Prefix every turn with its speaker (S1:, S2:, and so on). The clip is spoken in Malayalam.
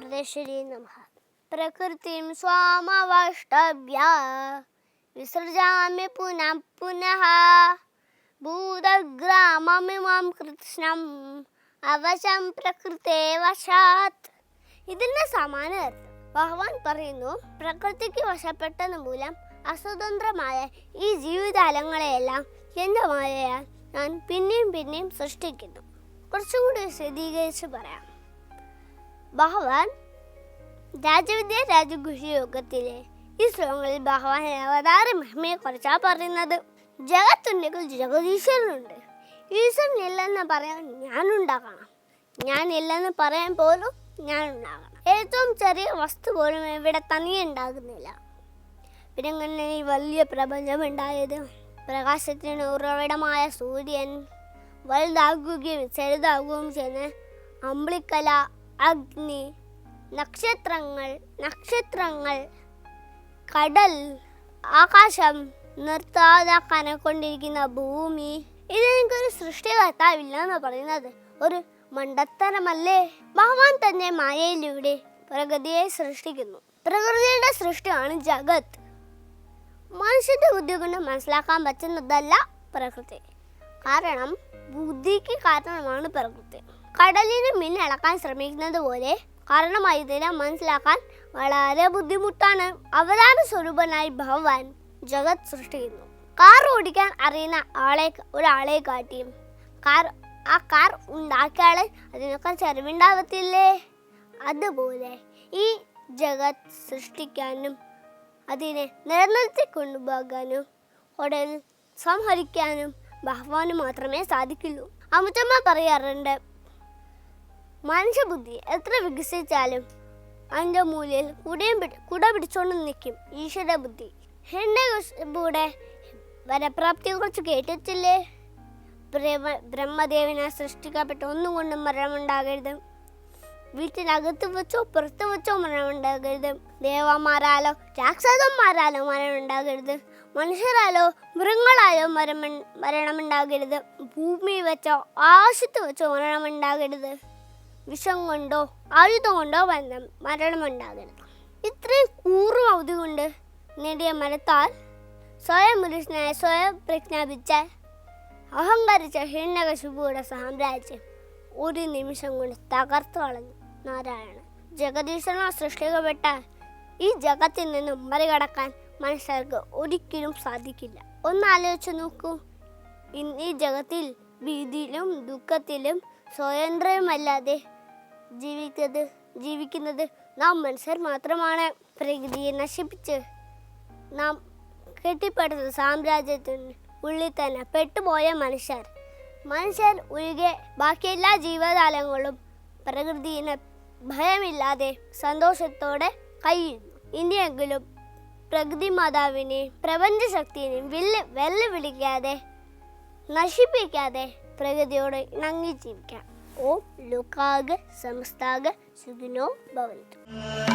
S1: അമൃതേശ്വരി നമ പ്രകൃതിം സ്വാമവഷ്ടഭ്യ വിസൃജാമി പുനഃ പുനഃ. ഭൂതഗ്രാമമിമം കൃഷ്ണം. അവശം പ്രകൃതേ വശാത്. ഇതിന്റെ സമാന ഭഗവാൻ പറയുന്നു പ്രകൃതിക്ക് വശപ്പെട്ടത് മൂലം അസ്വതന്ത്രമായ ഈ ജീവിതാലങ്ങളെയെല്ലാം എന്റെ മായയാൽ ഞാൻ പിന്നെയും പിന്നെയും സൃഷ്ടിക്കുന്നു. കുറച്ചും കൂടി വിശദീകരിച്ച് പറയാം. ഭഗവാൻ രാജവിദ്യ രാജഗുഹി യോഗത്തിലെ ഈ ശ്ലോകങ്ങളിൽ ഭഗവാൻ അവതാര മഹിമയെ കുറിച്ചാണ് പറയുന്നത്. ജഗത്തുണ്ടെങ്കിൽ ജഗദീശ്വരനുണ്ട്. ഈശ്വരനില്ലെന്ന് പറയാൻ ഞാനുണ്ടാകണം. ഞാനില്ലെന്ന് പറയാൻ പോലും ഞാനുണ്ടാകണം. ഏറ്റവും ചെറിയ വസ്തു പോലും ഇവിടെ തനിയെ ഉണ്ടാകുന്നില്ല പിന്നെ ഈ വലിയ പ്രപഞ്ചം ഉണ്ടായത് പ്രകാശത്തിന് ഉറവിടമായ സൂര്യൻ വലുതാകുകയും ചെറുതാകുകയും ചെയ്യുന്ന അമ്പിളിക്കല അഗ്നി നക്ഷത്രങ്ങൾ നക്ഷത്രങ്ങൾ കടൽ ആകാശം നിർത്താതെ കനക്കൊണ്ടിരിക്കുന്ന ഭൂമി. ഇത് എനിക്കൊരു സൃഷ്ടികർത്താവില്ല എന്ന് പറയുന്നത്. ഒരു മണ്ടത്തരമല്ലേ? ഭഗവാൻ തന്നെ മായയിലൂടെ പ്രകൃതിയെ സൃഷ്ടിക്കുന്നു. പ്രകൃതിയുടെ സൃഷ്ടിയാണ് ജഗത്. മനുഷ്യന്റെ ബുദ്ധി കൊണ്ട് മനസ്സിലാക്കാൻ പറ്റുന്നതല്ല പ്രകൃതി. കാരണം ബുദ്ധിക്ക് കാരണമാണ് പ്രകൃതി. കടലിന് മിന്നളക്കാൻ ശ്രമിക്കുന്നത് പോലെ കാരണമായതിനെ മനസ്സിലാക്കാൻ വളരെ ബുദ്ധിമുട്ടാണ്. അവതാര സ്വരൂപനായി ഭഗവാൻ ജഗത് സൃഷ്ടിക്കുന്നു. കാർ ഓടിക്കാൻ അറിയുന്ന ആളെ ഒരാളെ കാട്ടിയും കാർ ആ കാർ ഉണ്ടാക്കിയാളെ അതിനൊക്കെ ചെലവുണ്ടാവത്തില്ലേ? അതുപോലെ ഈ ജഗത് സൃഷ്ടിക്കാനും അതിനെ നിലനിർത്തി കൊണ്ടുപോകാനും ഉടൻ സംഹരിക്കാനും ഭഗവാന് മാത്രമേ സാധിക്കുള്ളൂ. അമുത്തമ്മ പറയാറുണ്ട് മനുഷ്യബുദ്ധി എത്ര വികസിച്ചാലും അതിന്റെ മൂലയിൽ കുടയും കുട പിടിച്ചോണ്ട് നിൽക്കും ഈശ്വര ബുദ്ധി. എന്റെ കൂടെ വരപ്രാപ്തിയെ കുറിച്ച് കേട്ടിട്ടില്ലേ? ബ്രഹ്മ- ബ്രഹ്മദേവനെ സൃഷ്ടിക്കപ്പെട്ട ഒന്നും കൊണ്ടും മരണമുണ്ടാകരുത്. വീട്ടിനകത്ത് വെച്ചോ പുറത്ത് വെച്ചോ മരണമുണ്ടാകരുത്. ദേവന്മാരാലോ രാക്ഷസന്മാരാലോ മരണമുണ്ടാകരുത്. മനുഷ്യരാലോ മൃഗങ്ങളാലോ മരണം മരണമുണ്ടാകരുത്. ഭൂമി വെച്ചോ ആശത്ത് വെച്ചോ മരണമുണ്ടാകരുത്. വിഷം കൊണ്ടോ ആയുധം കൊണ്ടോ മരണമുണ്ടാകരുത്. ഇത്രയും കൂറും അവധി കൊണ്ട് നേടിയ മരത്താൽ സ്വയം പുരുഷനായ സ്വയം പ്രഖ്യാപിച്ച അഹങ്കരിച്ച ഹിരണ്യകശിപുയുടെ സാമ്രാജ്യം ഒരു നിമിഷം കൊണ്ട് തകർത്തു കളഞ്ഞു. നാരായണ ജഗദീശ്വരനാൽ സൃഷ്ടിക്കപ്പെട്ട ഈ ജഗത്തിൽ നിന്നും മറികടക്കാൻ മനുഷ്യർക്ക് ഒരിക്കലും സാധിക്കില്ല. ഒന്ന് ആലോചിച്ച് നോക്കൂ. ഇന്ന് ഈ ജഗത്തിൽ ഭീതിയിലും ദുഃഖത്തിലും സ്വതന്ത്രമല്ലാതെ ജീവിക്കുന്നത് ജീവിക്കുന്നത് നാം മനുഷ്യർ മാത്രമാണ്. പ്രകൃതിയെ നശിപ്പിച്ച് നാം കെട്ടിപ്പടുത്ത സാമ്രാജ്യത്തിന് ഉള്ളിൽ തന്നെ പെട്ടുപോയ മനുഷ്യർ. മനുഷ്യർ ഒഴികെ ബാക്കി എല്ലാ ജീവജാലങ്ങളും പ്രകൃതിയെ ഭയമില്ലാതെ സന്തോഷത്തോടെ കഴിയുന്നു. ഇനിയെങ്കിലും പ്രകൃതി മാതാവിനെയും പ്രപഞ്ച ശക്തിയെയും വെല്ലു വെല്ലുവിളിക്കാതെ നശിപ്പിക്കാതെ പ്രകൃതിയോട് ഇണങ്ങി ജീവിക്കാം. ഓം. ലോകാഗ് സംസ്ഥാഗ് സുഖിനോ ഭവന്തു.